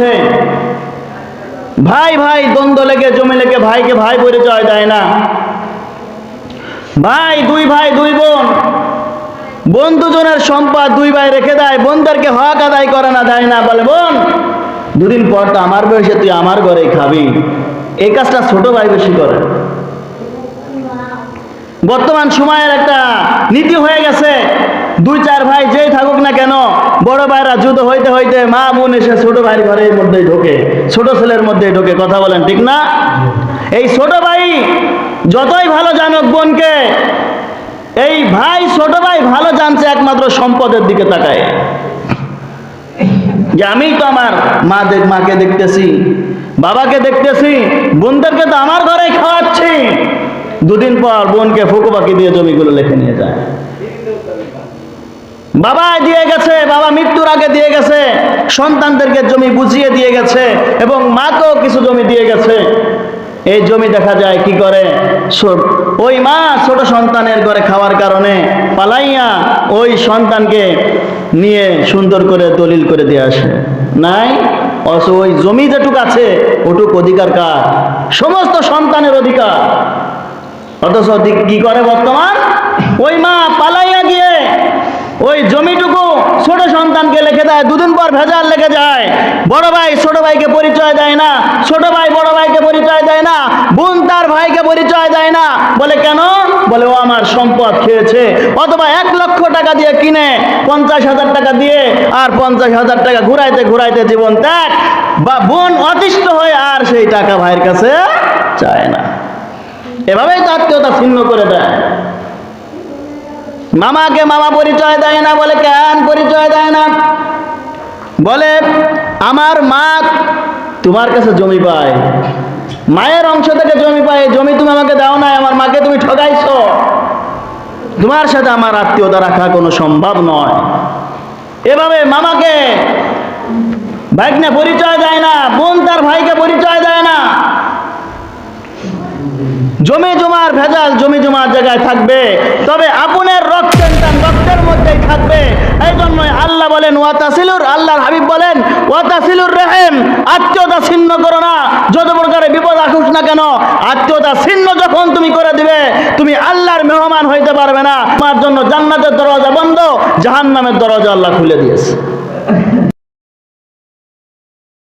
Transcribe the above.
আছে। ভাই ভাই, দ্বন্দ্ব লেগে, জমি লেগে, ভাইকে ভাই পরিচয় দেয় না। ভাই, দুই ভাই, দুই বোন। বোন দুজনের সম্পদ দুই ভাই রেখে দেয়। বোনদেরকে হক আদায় করে না, দেয় না। বলে, বোন, দুদিন পর তো আমার বয়সে তুই আমার ঘরেই খাবি। এই কাজটা ছোট ভাই বেশি করে। বর্তমান সময়ের একটা নীতি হয়ে গেছে। দুই চার ভাই যেই থাকুক না কেন, বড় ভাইরা যুদ্ধ হইতে হইতে মা বোন এসে ছোট ভাইয়ের ঘরের মধ্যেই ঢোকে, ছোট ছেলের মধ্যেই ঢোকে, কথা বলেন ঠিক না? এই ছোট ভাই যতই ভালো জানুক বোনকে, এই ভাই ছোট ভাই ভালো জানছে একমাত্র সম্পদের দিকে তাকায়। যে আমি তো আমার মা মাকে দেখতেছি, বাবাকে দেখতেছি, বোনদেরকে তো আমার ঘরেই খাওয়াচ্ছি। দুদিন পর বোনকে ফুকু বাকি দিয়ে জমিগুলো লেখে নিয়ে যায়। বাবা দিয়ে গেছে, বাবা মৃত্যুর আগে দিয়ে গেছে, সন্তানদেরকে জমি বুঝিয়ে দিয়ে গেছে এবং মাকেও কিছু জমি দিয়ে গেছে। এই জমি দেখা যায় কি করে? ওই মা ছোট সন্তানের ঘরে খাওয়ার কারণে পালাইয়া ওই সন্তানকে নিয়ে সুন্দর করে দলিল করে দিয়ে আসে। নাই, অথচ ওই জমি যেটুক আছে, ওটুক অধিকার কার? সমস্ত সন্তানের অধিকার। অথচ কি করে বর্তমান? ওই মা গিয়ে ওই জমিটুকু ছোট সন্তানকে লেখে দেয়, দুদিন পর ভেজাল লেগে যায়। বড় ভাই ছোট ভাইকে পরিচয় দেয় না, ছোট ভাই বড় ভাইকে পরিচয় দেয় না, বোন তার ভাইকে পরিচয় দেয় না। বলে, কেন? বলে, ও আমার সম্পদ খেয়েছে, অথবা এক লক্ষ টাকা দিয়ে কিনে, পঞ্চাশ হাজার টাকা দিয়ে, আর পঞ্চাশ হাজার টাকা ঘুরাইতে ঘুরাইতে জীবন ত্যাগ। বা বোন অতিষ্ঠ হয়ে আর সেই টাকা ভাইয়ের কাছে চায় না। এভাবেই তো আত্মীয়তা ছিন্ন করে দেয়। মামাকে মামা পরিচয় দেয় না, বলে কেন পরিচয় দেয় না? বলে, আমার মা তোমার কাছে জমি পায়। মায়ের অংশ থেকে জমি পায় জমি তুমি আমাকে দাও না আমার মাকে তুমি ঠকাইছো তোমার সাথে আমার আত্মীয়তা রাখা কোনো সম্ভব নয়। এভাবে মামাকে ভাইকে পরিচয় দেয় না বোন তার ভাইকে পরিচয় দেয় না জমি জমার ভেজাল জমি জমার জায়গায় থাকবে। তবে আপনের রক্ত রক্তের মধ্যেই থাকবে। এই জন্যই আল্লাহ বলেন, ওয়াতাসিলুর, আল্লাহর হাবিব বলেন, ওয়াতাসিলুর রেহেম, আত্মীয়তা ছিন্ন করো না। যত প্রকারে বিপদ আসুক না কেন, আত্মীয়তা ছিন্ন যখন তুমি করে দিবে, তুমি আল্লাহর মেহমান হইতে পারবে না। তোমার জন্য জান্নাতের দরজা বন্ধ, জাহান্নামের দরজা আল্লাহ খুলে দিয়েছে।